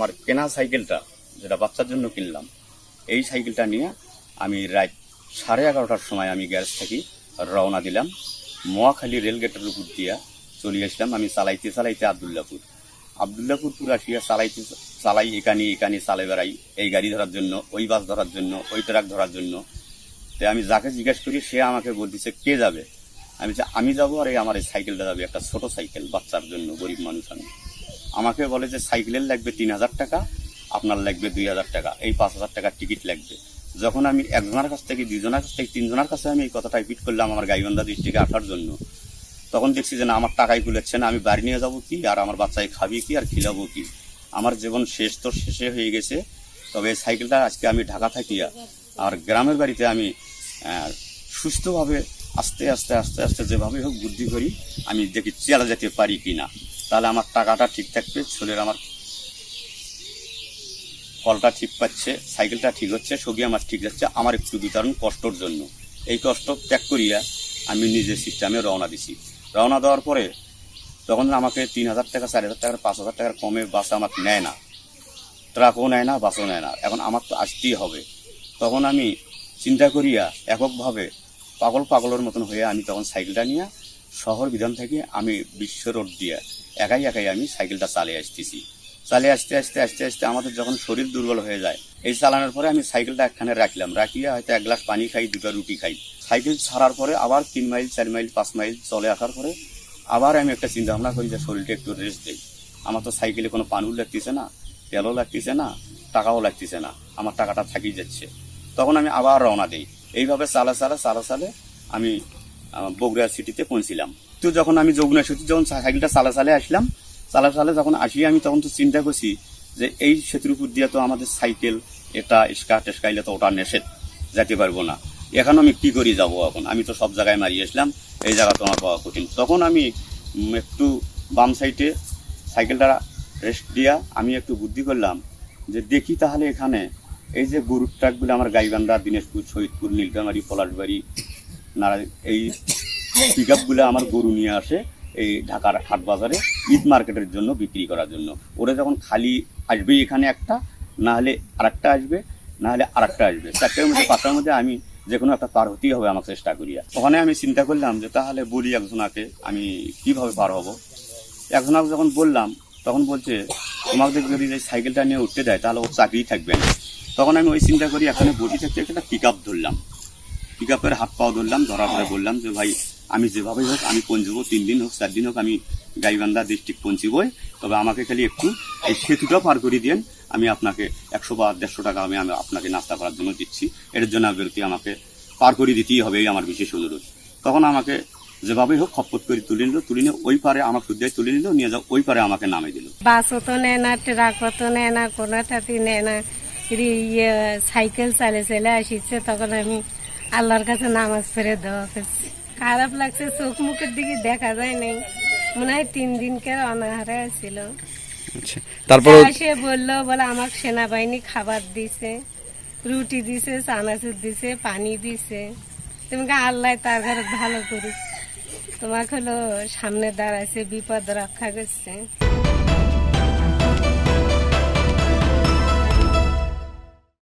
আমার কেনা সাইকেলটা যেটা বাচ্চার জন্য কিনলাম, এই সাইকেলটা নিয়ে আমি রাত সাড়ে এগারোটার সময় আমি গ্যারেজ থেকে রওনা দিলাম। মোয়াখালী রেলগেটের উপর দিয়া চলে আসলাম আমি চালাইতে চালাইতে আবদুল্লাপুর আবদুল্লাপুর পুরো আসিয়া চালাইতে চালাই, এখানে এখানে চালাই বেড়াই, এই গাড়ি ধরার জন্য, ওই বাস ধরার জন্য, ওই ট্রাক ধরার জন্য। তো আমি যাকে জিজ্ঞেস করি, সে আমাকে বলতেছে, কে যাবে? আমি আমি যাব আর এই আমার এই সাইকেলটা যাবে, একটা ছোট সাইকেল বাচ্চার জন্য, গরিব মানুষ আমি। আমাকে বলে যে সাইকেলের লাগবে তিন হাজার টাকা, আপনার লাগবে দুই হাজার টাকা, এই পাঁচ হাজার টাকার টিকিট লাগবে। যখন আমি একজনের কাছ থেকে দুজনের কাছ থেকে, তিনজনের কাছে আমি এই কথাটা রিপিট করলাম আমার গাইবান্ধা ডিস্ট্রিক্টে আসার জন্য। তখন দেখছি যে না, আমার টাকাই কুলেচ্ছে না, আমি বাড়ি নিয়ে যাব কি, আর আমার বাচ্চাই খাবি কি, আর খিলাবো কি? আমার জীবন শেষ তো শেষে হয়ে গেছে, তবে এই সাইকেলটা আজকে আমি ঢাকা থাকিয়া আর গ্রামের বাড়িতে আমি সুস্থভাবে আস্তে আস্তে আস্তে আস্তে যেভাবে হোক বুদ্ধি করি, আমি দেখি চেলা যেতে পারি কি না তাহলে আমার টাকাটা ঠিক থাকবে, ছেলের আমার ফলটা ঠিক পাচ্ছে, সাইকেলটা ঠিক হচ্ছে, সবই আমার ঠিক যাচ্ছে, আমার একটু বিতরণ কষ্টর জন্য। এই কষ্ট ত্যাগ করিয়া আমি নিজের সিস্টেমে রওনা দিছি। রওনা দেওয়ার পরে তখন আমাকে তিন হাজার টাকা, চার হাজার টাকার, পাঁচ হাজার টাকার কমে বাস আমার নেয় না। ট্রাকও নেয় না, বাসও নেয় না। এখন আমার তো আসতেই হবে। তখন আমি চিন্তা করিয়া এককভাবে পাগল পাগলের মতন হয়ে আমি তখন সাইকেলটা নিয়ে শহর বিধান থেকে আমি বিশ্ব রোড দিয়ে একাই একাই আমি সাইকেলটা চালিয়ে আসতেছি। চালিয়ে আসতে আসতে আসতে আসতে আমাদের যখন শরীর দুর্বল হয়ে যায়, এই চালানোর পরে আমি সাইকেলটা একখানে রাখলাম, রাখিয়া হয়তো এক গ্লাস পানি খাই, দুটো রুটি খাই। সাইকেল ছাড়ার পরে আবার তিন মাইল, চার মাইল, পাঁচ মাইল চলে আসার পরে আবার আমি একটা চিন্তা ভাবনা করি যে শরীরটা একটু রেস্ট দেই। আমার তো সাইকেলে কোনো পানিও লাগতেছে না, তেলও লাগতেছে না, টাকাও লাগতেছে না, আমার টাকাটা থাকি যাচ্ছে। তখন আমি আবার রওনা দিই। এইভাবে চালা চালা চালা, চালে আমি বগুড়া সিটিতে পৌঁছিলাম। তো যখন আমি যমুনা সেতু যখন সাইকেলটা চালা চালে আসলাম চালা চালে যখন আসি আমি তখন তো চিন্তা করছি যে এই সেতুর উপর দিয়ে তো আমাদের সাইকেল, এটা ইস্কা টেস্কাইলে তো ওটা নেশে যেতে পারব না। এখন আমি কি করি যাব এখন? আমি তো সব জায়গায় মারিয়ে আসলাম, এই জায়গা তো আমার পাওয়া কঠিন। তখন আমি একটু বাম সাইডে সাইকেলটা রেস্ট দিয়া আমি একটু বুদ্ধি করলাম যে দেখি তাহলে এখানে এই যে গরুর ট্রাকগুলো আমার গাইবান্ধা, দিনাজপুর শহীদপুর নীলকামারি পলাশবাড়ি নারা এই পিক আপগুলো আমার গরু নিয়ে আসে এই ঢাকার হাট বাজারে ঈদ মার্কেটের জন্য বিক্রি করার জন্য। ওরা যখন খালি আসবে এখানে একটা না হলে আরেকটা আসবে না হলে আরেকটা আসবে। চারটের মধ্যে পাঁচটার মধ্যে আমি যে কোনো একটা পার হতেই হবে আমাকে চেষ্টা করিয়া। ওখানে আমি চিন্তা করলাম যে তাহলে বলি একজনাকে আমি কীভাবে পার হব? একজনাকে যখন বললাম তখন বলছে তোমাকে যদি এই সাইকেলটা নিয়ে উঠতে দেয় তাহলে ওর চাকরি থাকবে না। তখন আমি ওই চিন্তা করি এখানে বসে থাকতে একটা পিক আপ ধরলাম। পিক আপের হাত পাও ধরলাম, ধরার পরে বললাম যে, ভাই, আমি যেভাবেই হোক, আমি পৌঁছবো, তিন দিন হোক, চার দিন হোক, আমি গাইবান্ধা ডিস্ট্রিক্ট পৌঁছবই। তবে আমাকে খালি একটু এই সেতুটা পার করে দিন আমি আপনাকে একশো বা দেড়শো টাকা আমি আপনাকে নাস্তা করার জন্য দিচ্ছি। এটার জন্য আপনি আমাকে পার করে দিতেই হবে, এই আমার বিশেষ অনুরোধ। তখন আমাকে যেভাবেই হোক খপ্পত করে তুলে নিল, তুলে নিয়ে ওই পারে আমার সুদ্ধায় তুলে নিল, নিয়ে যাও, ওই পারে আমাকে নামে দিল। বাসও তো নেয় না ট্রাকও তো নেয় না কোনোটাতেই নেয় না। ইয়ে সাইকেল চালে চলে আসিছে তখন আমি আল্লাহর কাছে নামাজ পড়ে দেওয়া করছি খারাপ লাগছে চোখ মুখের দিকে দেখা যায় নাই। মনে হয় তিন দিনকে অনাহারে ছিল আচ্ছা তারপর সে বলল বলে আমাকে সেনাবাহিনী খাবার দিছে রুটি দিছে চানাচুর দিছে পানি দিছে। তোমাকে আল্লাহ তার ঘরে ভালো করুক। তোমাকে হলো সামনে দাঁড়াইছে বিপদ রক্ষা করছে।